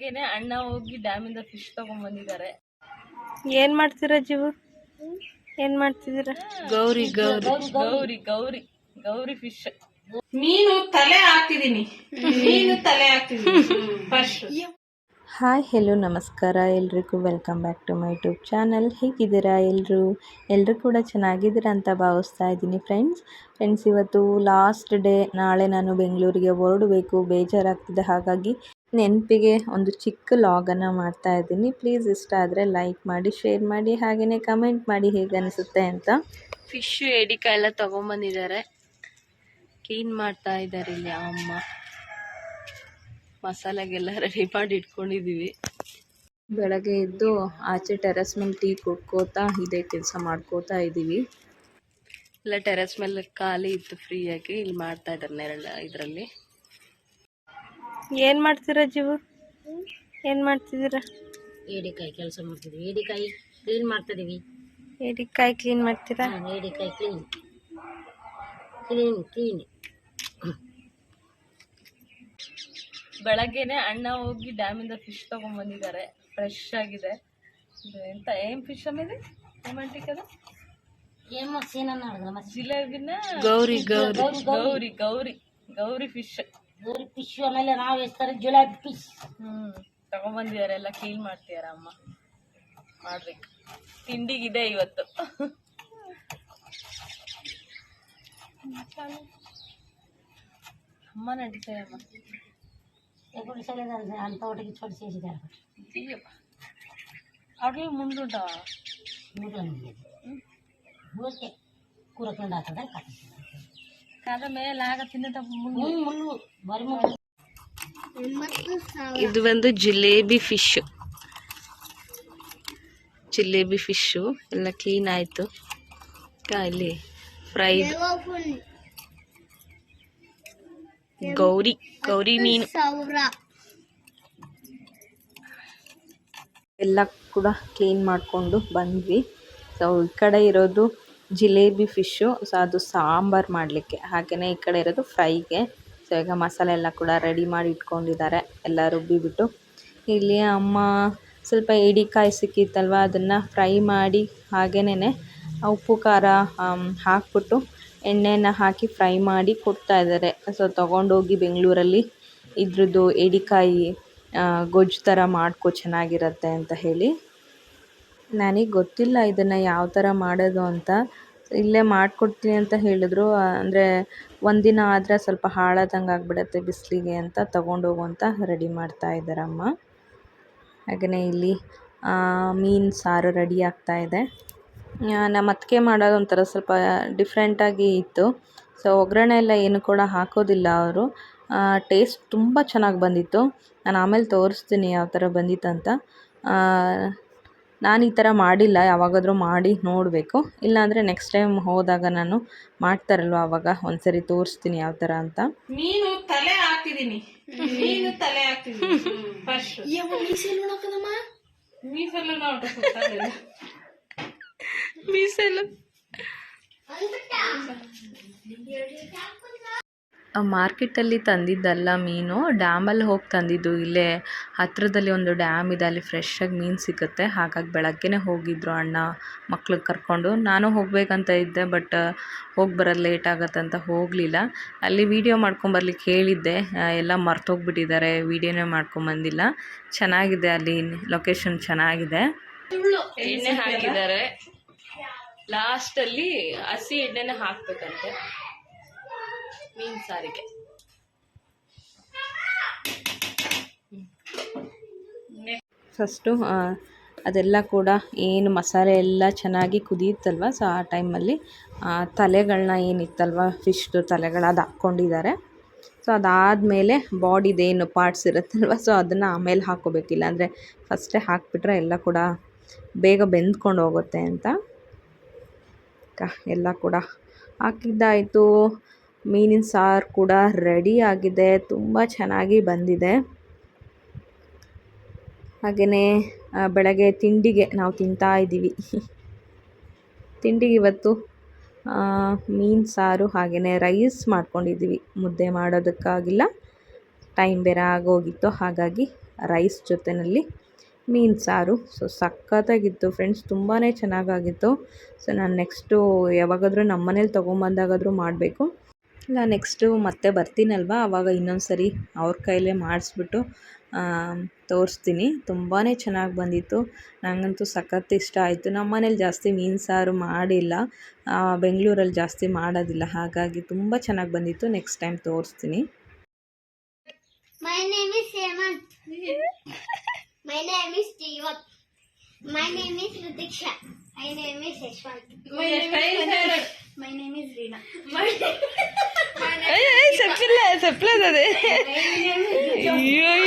ಬೆಳಗ್ಗೆನೆ ಅಣ್ಣ ಹೋಗಿ ಡ್ಯಾಮ್ ಇಂದ ಫಿಶ್ ತಗೊಂಡ್ಬಂದಿದ್ದಾರೆ. ಏನ್ ಮಾಡ್ತೀರಾ ಜೀವು? ಏನ್ ಮಾಡ್ತಿದ್ದೀರಾ? ಗೌರಿ ಗೌರಿ. ಗೌರಿ ಗೌರಿ ಗೌರಿ ಫಿಶ್ ಮೀನು ತಲೆ ಹಾಕ್ತಿದೀನಿ. ಮೀನು ತಲೆ ಹಾಕ್ತಿದೀನಿ. ಫಸ್ಟ್ ಹಾಯ್ ಹೆಲೋ ನಮಸ್ಕಾರ. ಎಲ್ರಿಗೂ welcome back to my YouTube channel ಹೇಗಿದ್ದೀರಾ ಎಲ್ಲರೂ ಎಲ್ಲರೂ ಕೂಡ ಚೆನ್ನಾಗಿದ್ದೀರಾ ಅಂತ ಭಾವಿಸ್ತಾ ಇದ್ದೀನಿ ಫ್ರೆಂಡ್ಸ್ ಫ್ರೆಂಡ್ಸ್ ಇವತ್ತು ಲಾಸ್ಟ್ ಡೇ ನಾಳೆ ನಾನು ಬೆಂಗಳೂರಿಗೆ ಹೊರಡಬೇಕು. ಬೇಜಾರಾಗ್ತಿದೆ. ಹಾಗಾಗಿ ನೆನಪಿಗೆ ಒಂದು ಚಿಕ್ಕ ಲಾಗನ್ನು ಮಾಡ್ತಾ ಇದ್ದೀನಿ. ಪ್ಲೀಸ್ ಇಷ್ಟ ಆದರೆ ಲೈಕ್ ಮಾಡಿ ಶೇರ್ ಮಾಡಿ ಹಾಗೆಯೇ ಕಮೆಂಟ್ ಮಾಡಿ ಹೇಗೆ ಅನಿಸುತ್ತೆ ಅಂತ. ಫಿಶ್ ಎಡಿಕಾಯಿ ಎಲ್ಲ ತಗೊಂಬಂದಿದ್ದಾರೆ. ಕ್ಲೀನ್ ಮಾಡ್ತಾ ಇದ್ದಾರೆ ಇಲ್ಲಿ ಅಮ್ಮ. ಮಸಾಲೆಗೆಲ್ಲ ರೆಡಿ ಮಾಡಿ ಇಟ್ಕೊಂಡಿದ್ದೀವಿ. ಬೆಳಗ್ಗೆ ಎದ್ದು ಆಚೆ ಟೆರೆಸ್ ಮೇಲೆ ಟೀ ಕುಡ್ಕೋತಾ ಇದೇ ಕೆಲಸ ಮಾಡ್ಕೋತಾ ಇದ್ದೀವಿ. ಇಲ್ಲ ಟೆರೆಸ್ ಮೇಲೆ ಖಾಲಿ ಇತ್ತು ಫ್ರೀಯಾಗಿ ಇಲ್ಲಿ ಮಾಡ್ತಾ ಇದ್ದಾರೆ ನೆರಳ ಇದರಲ್ಲಿ. ಏನ್ ಮಾಡ್ತೀರಾ ಜೀವು? ಏನ್ ಮಾಡ್ತಿದ್ದೀರಾ? ಏಡಿಕಾಯಿ ಕೆಲಸ ಮಾಡ್ತಿದ್ವಿ. ಏಡಿಕಾಯಿ ಕ್ಲೀನ್ ಮಾಡ್ತಿದೀವಿ. ಏಡಿಕಾಯಿ ಕ್ಲೀನ್ ಮಾಡ್ತೀರಾ? ಏಡಿಕಾಯಿ ಕ್ಲೀನ್ ಕ್ಲೀನ್ ಕ್ಲೀನ್ ಬೆಳಗ್ಗೆನೆ ಅಣ್ಣ ಹೋಗಿ ಡ್ಯಾಮಿಂದ ಫಿಶ್ ತಗೊಂಡ್ಬಂದಿದ್ದಾರೆ ಫ್ರೆಶ್ ಆಗಿದೆ. ಎಂತ ಏನ್ ಫಿಶ್ ಆಮೇಲೆ ರೊಮ್ಯಾಂಟಿಕ್ ಅದು? ಏನ್ ಏನನ್ನ ಮಾಡಿದ್ರ ಮತ್ತೆ ಜಿಲೇಬಿನ ಗೌರಿ ಗೌರಿ. ಗೌರಿ ಗೌರಿ ಗೌರಿ ಫಿಶ್ ಗೌರಿ ಫಿಶ್ ಆಮೇಲೆ ನಾವು ಎಷ್ಟಾರ ಜುಲಾಬಿ ಫಿಶ್ ಹ್ಮ್ ತಗೊಂಡ್ಬಂದಿದಾರೆಲ್ಲ ಕ್ಲೀನ್ ಮಾಡ್ತೀಯಾರ ಅಮ್ಮ? ಮಾಡ್ಬೇಕು ತಿಂಡಿಗಿದೆ ಇವತ್ತು. ಅಮ್ಮ ನಡೀತಾರೆ ಅಮ್ಮ ಸೇರಿಸಿದ್ದಾರೆ. ಅವ್ರಿಗೆ ಮುಂದುಂಟ? ಓಕೆ ಕೂರಕೊಂಡು ಹಾಕದ ಕಾದ ಮೇಲೆ ಆಗ ಇದು ಬಂದು ಜಿಲೇಬಿ ಫಿಶ್. ಜಿಲೇಬಿ ಫಿಶ್ಶು ಎಲ್ಲ ಕ್ಲೀನ್ ಆಯಿತು. ಇಲ್ಲಿ? ಫ್ರೈ ಗೌರಿ ಗೌರಿ ಮೀನು. ಎಲ್ಲ ಕೂಡ ಕ್ಲೀನ್ ಮಾಡಿಕೊಂಡು ಬಂದ್ವಿ. ಸೊ ಈ ಕಡೆ ಇರೋದು ಜಿಲೇಬಿ ಫಿಶ್ಶು, ಸೊ ಅದು ಸಾಂಬಾರು ಮಾಡಲಿಕ್ಕೆ. ಹಾಗೆಯೇ ಈ ಕಡೆ ಇರೋದು ಫ್ರೈಗೆ. ಸೊ ಈಗ ಮಸಾಲೆ ಎಲ್ಲ ಕೂಡ ರೆಡಿ ಮಾಡಿ ಇಟ್ಕೊಂಡಿದ್ದಾರೆ. ಎಲ್ಲ ರುಬ್ಬಿಬಿಟ್ಟು. ಇಲ್ಲಿ ಅಮ್ಮ ಸ್ವಲ್ಪ ಏಡಿಕಾಯಿ ಸಿಕ್ಕಿತ್ತಲ್ವ, ಅದನ್ನು ಫ್ರೈ ಮಾಡಿ ಹಾಗೇನೆ ಉಪ್ಪು, ಖಾರ ಹಾಕ್ಬಿಟ್ಟು ಎಣ್ಣೆನ ಹಾಕಿ ಫ್ರೈ ಮಾಡಿ ಕೊಡ್ತಾ ಇದ್ದಾರೆ. ಸೊ ತೊಗೊಂಡೋಗಿ ಬೆಂಗಳೂರಲ್ಲಿ ಇದ್ರದ್ದು ಏಡಿಕಾಯಿ ಗೊಜ್ಜು ಥರ ಮಾಡ್ಕೊ ಚೆನ್ನಾಗಿರತ್ತೆ ಅಂತ ಹೇಳಿ. ನನಗೆ ಗೊತ್ತಿಲ್ಲ ಇದನ್ನು ಯಾವ ಥರ ಮಾಡೋದು ಅಂತ. ಇಲ್ಲೇ ಮಾಡಿಕೊಡ್ತೀನಿ ಅಂತ ಹೇಳಿದ್ರು. ಅಂದರೆ ಒಂದಿನ ಆದರೆ ಸ್ವಲ್ಪ ಹಾಳಾದಂಗೆ ಆಗಿಬಿಡತ್ತೆ ಬಿಸಿಲಿಗೆ ಅಂತ ತೊಗೊಂಡೋಗು ಅಂತ ರೆಡಿ ಮಾಡ್ತಾ ಇದ್ದಾರಮ್ಮ. ಇಲ್ಲಿ ಮೀನು ಸಾರು ರೆಡಿ ಆಗ್ತಾ ಇದೆ. ನಮ್ಮ ಅತ್ತಿಗೆ ಮಾಡೋದು ಒಂಥರ ಸ್ವಲ್ಪ ಡಿಫ್ರೆಂಟಾಗಿ ಇತ್ತು. ಸೊ, ಒಗ್ಗರಣೆ ಎಲ್ಲ ಏನು ಕೂಡ ಹಾಕೋದಿಲ್ಲ ಅವರು. ಟೇಸ್ಟ್ ತುಂಬ ಚೆನ್ನಾಗಿ ಬಂದಿತ್ತು. ನಾನು ಆಮೇಲೆ ತೋರಿಸ್ತೀನಿ ಯಾವ ಥರ ಬಂದಿತ್ತಂತ. ನಾನು ಈ ಥರ ಮಾಡಿಲ್ಲ ಯಾವಾಗಾದರೂ ಮಾಡಿ ನೋಡಬೇಕು. ಇಲ್ಲಾಂದರೆ ನೆಕ್ಸ್ಟ್ ಟೈಮ್ ಹೋದಾಗ ನಾನು ಮಾಡ್ತಾರಲ್ವ ಆವಾಗ ಒಂದ್ಸರಿ ತೋರಿಸ್ತೀನಿ ಯಾವ ಥರ ಅಂತ. ನೀನು ತಲೆ ಹಾಕ್ತಿದೀನಿ ನೀನು ತಲೆ ಫಸ್ಟ್ ಮೀಸಲು ಮಾರ್ಕೆಟಲ್ಲಿ ತಂದಿದ್ದಲ್ಲ ಮೀನು, ಡ್ಯಾಮಲ್ಲಿ ಹೋಗಿ ತಂದಿದ್ದು ಇಲ್ಲೇ ಹತ್ತಿರದಲ್ಲಿ ಒಂದು ಡ್ಯಾಮ್ ಇದೆ, ಅಲ್ಲಿ ಫ್ರೆಶ್ಶಾಗಿ ಮೀನು ಸಿಗುತ್ತೆ. ಹಾಗಾಗಿ ಬೆಳಗ್ಗೆನೇ ಹೋಗಿದ್ದರು ಅಣ್ಣ ಮಕ್ಳಿಗೆ ಕರ್ಕೊಂಡು. ನಾನು ಹೋಗಬೇಕಂತ ಇದ್ದೆ ಬಟ್ ಹೋಗಿ ಬರೋದು ಲೇಟ್ ಅಂತ ಹೋಗಲಿಲ್ಲ. ಅಲ್ಲಿ ವೀಡಿಯೋ ಮಾಡ್ಕೊಂಬರ್ಲಿಕ್ಕೆ ಹೇಳಿದ್ದೆ. ಎಲ್ಲ ಮರ್ತೋಗ್ಬಿಟ್ಟಿದ್ದಾರೆ ವೀಡಿಯೋನೇ ಮಾಡ್ಕೊಂಬಂದಿಲ್ಲ ಚೆನ್ನಾಗಿದೆ ಅಲ್ಲಿ ಲೊಕೇಶನ್ ಚೆನ್ನಾಗಿದೆ. ಎಣ್ಣೆ ಹಾಕಿದ್ದಾರೆ. ಲಾಸ್ಟಲ್ಲಿ ಹಸಿ ಎಣ್ಣೆನ ಹಾಕ್ಬೇಕಂತೆ. ಮೀನ್ ಸಾರಿಗೆ. ಫಸ್ಟು ಅದೆಲ್ಲ ಕೂಡ ಏನು ಮಸಾಲೆ ಎಲ್ಲ ಚೆನ್ನಾಗಿ ಕುದಿಯುತ್ತಲ್ವ? ಸೊ ಆ ಟೈಮಲ್ಲಿ ತಲೆಗಳನ್ನ ಏನಿತ್ತಲ್ವ? ಫಿಶ್ದು ತಲೆಗಳು ಅದು ಹಾಕ್ಕೊಂಡಿದ್ದಾರೆ. ಸೊ ಅದಾದಮೇಲೆ ಬಾಡಿದೇನು ಪಾರ್ಟ್ಸ್ ಇರುತ್ತಲ್ವ? ಸೊ ಅದನ್ನು ಆಮೇಲೆ ಹಾಕ್ಕೋಬೇಕಿಲ್ಲ ಅಂದರೆ ಫಸ್ಟೇ ಹಾಕಿಬಿಟ್ರೆ ಎಲ್ಲ ಕೂಡ ಬೇಗ ಬೆಂದ್ಕೊಂಡು ಹೋಗುತ್ತೆ ಅಂತ. ಎಲ್ಲ ಕೂಡ ಹಾಕಿದ್ದಾಯಿತು. ಮೀನಿನ ಸಾರು ಕೂಡ ರೆಡಿ ಆಗಿದೆ. ತುಂಬ ಚೆನ್ನಾಗಿ ಬಂದಿದೆ. ಹಾಗೆಯೇ ಬೆಳಗ್ಗೆ ತಿಂಡಿಗೆ ನಾವು ತಿಂತಾ ಇದ್ದೀವಿ. ತಿಂಡಿಗೆ ಇವತ್ತು ಮೀನು ಸಾರು ಹಾಗೆಯೇ ರೈಸ್ ಮಾಡ್ಕೊಂಡಿದ್ದೀವಿ. ಮುದ್ದೆ ಮಾಡೋದಕ್ಕಾಗಿಲ್ಲ, ಟೈಮ್ ಬೇರೆ ಆಗೋಗಿತ್ತು. ಹಾಗಾಗಿ ರೈಸ್ ಜೊತೆಯಲ್ಲಿ ಮೀನು ಸಾರು. ಸೊ, ಸಖತ್ತಾಗಿತ್ತು ಫ್ರೆಂಡ್ಸ್ ತುಂಬಾ ಚೆನ್ನಾಗಾಗಿತ್ತು. ಸೊ, ನಾನು ನೆಕ್ಸ್ಟು ಯಾವಾಗಾದರೂ ನಮ್ಮ ಮನೇಲಿ ತೊಗೊಂಬಂದಾಗಾದರೂ ಮಾಡಬೇಕು. ಇಲ್ಲ ನೆಕ್ಸ್ಟು ಮತ್ತೆ ಬರ್ತೀನಲ್ವ? ಆವಾಗ ಇನ್ನೊಂದು ಸರಿ ಅವ್ರ ಕೈಲೇ ಮಾಡಿಸ್ಬಿಟ್ಟು ತೋರಿಸ್ತೀನಿ. ತುಂಬಾ ಚೆನ್ನಾಗಿ ಬಂದಿತ್ತು. ನನಗಂತೂ ಸಖತ್ತು ಇಷ್ಟ ಆಯಿತು. ನಮ್ಮ ಮನೇಲಿ ಜಾಸ್ತಿ ಮೀನು ಸಾರು ಮಾಡಿಲ್ಲ. ಬೆಂಗಳೂರಲ್ಲಿ ಜಾಸ್ತಿ ಮಾಡೋದಿಲ್ಲ. ಹಾಗಾಗಿ ತುಂಬ ಚೆನ್ನಾಗಿ ಬಂದಿತ್ತು. ನೆಕ್ಸ್ಟ್ ಟೈಮ್ ತೋರಿಸ್ತೀನಿ. My name is Hemant. My name is Jeevat. My name is Rutiksha. My name is Yashwant. My name is My name is plata. De...